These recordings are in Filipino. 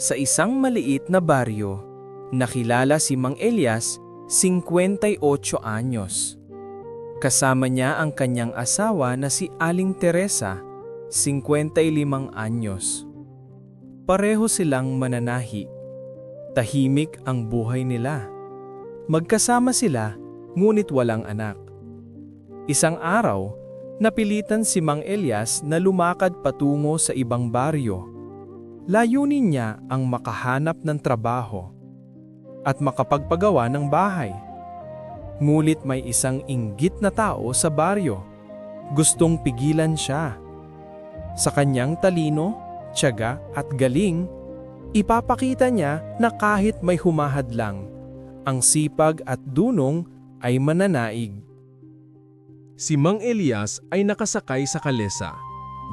Sa isang maliit na baryo, nakilala si Mang Elias, 58 anyos. Kasama niya ang kanyang asawa na si Aling Teresa, 55 anyos. Pareho silang mananahi. Tahimik ang buhay nila. Magkasama sila, ngunit walang anak. Isang araw, napilitan si Mang Elias na lumakad patungo sa ibang baryo. Layunin niya ang makahanap ng trabaho at makapagpagawa ng bahay. Ngulit may isang inggit na tao sa baryo. Gustong pigilan siya. Sa kanyang talino, tiyaga at galing, ipapakita niya na kahit may humahadlang, ang sipag at dunong ay mananaig. Si Mang Elias ay nakasakay sa kalesa.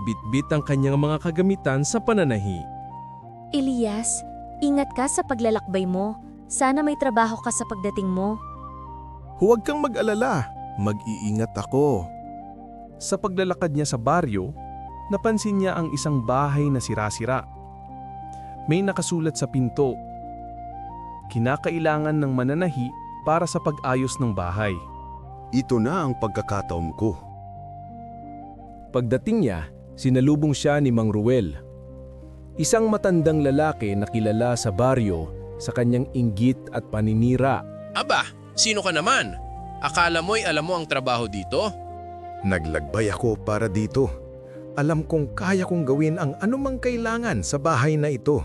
Bitbit ang kanyang mga kagamitan sa pananahi. Elias, ingat ka sa paglalakbay mo. Sana may trabaho ka sa pagdating mo. Huwag kang mag-alala, mag-iingat ako. Sa paglalakad niya sa baryo, napansin niya ang isang bahay na sira-sira. May nakasulat sa pinto. Kinakailangan ng mananahi para sa pag-ayos ng bahay. Ito na ang pagkakataon ko. Pagdating niya, sinalubong siya ni Mang Ruel. Isang matandang lalaki na kilala sa baryo sa kanyang inggit at paninira. Aba, sino ka naman? Akala mo'y alam mo ang trabaho dito? Naglagbay ako para dito. Alam kong kaya kong gawin ang anumang kailangan sa bahay na ito.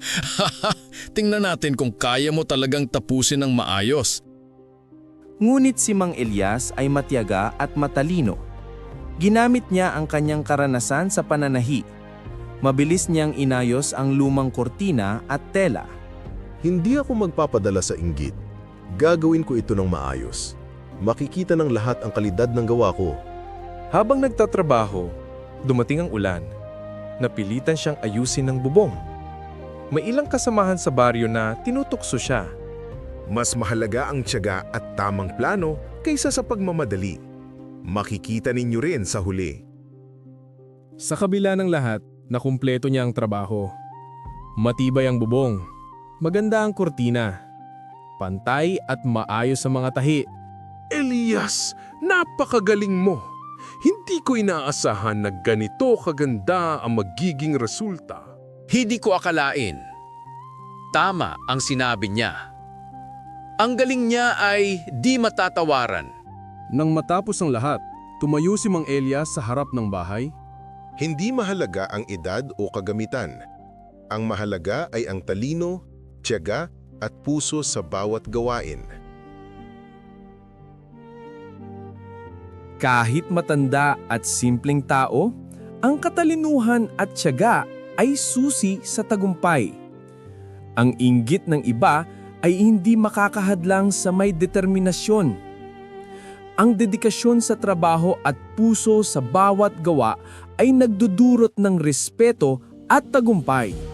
Tingnan natin kung kaya mo talagang tapusin ng maayos. Ngunit si Mang Elias ay matyaga at matalino. Ginamit niya ang kanyang karanasan sa pananahi. Mabilis niyang inayos ang lumang kortina at tela. Hindi ako magpapadala sa inggit. Gagawin ko ito ng maayos. Makikita ng lahat ang kalidad ng gawa ko. Habang nagtatrabaho, dumating ang ulan. Napilitan siyang ayusin ng bubong. May ilang kasamahan sa baryo na tinutukso siya. Mas mahalaga ang tiyaga at tamang plano kaysa sa pagmamadali. Makikita ninyo rin sa huli. Sa kabila ng lahat, nakumpleto niya ang trabaho. Matibay ang bubong. Maganda ang kurtina. Pantay at maayos sa mga tahi. Elias, napakagaling mo. Hindi ko inaasahan na ganito kaganda ang magiging resulta. Hindi ko akalain. Tama ang sinabi niya. Ang galing niya ay di matatawaran. Nang matapos ang lahat, tumayo si Mang Elias sa harap ng bahay. Hindi mahalaga ang edad o kagamitan. Ang mahalaga ay ang talino, tiyaga at puso sa bawat gawain. Kahit matanda at simpleng tao, ang katalinuhan at tiyaga ay susi sa tagumpay. Ang inggit ng iba ay hindi makakahadlang sa may determinasyon. Ang dedikasyon sa trabaho at puso sa bawat gawa ay nagdudurot ng respeto at tagumpay.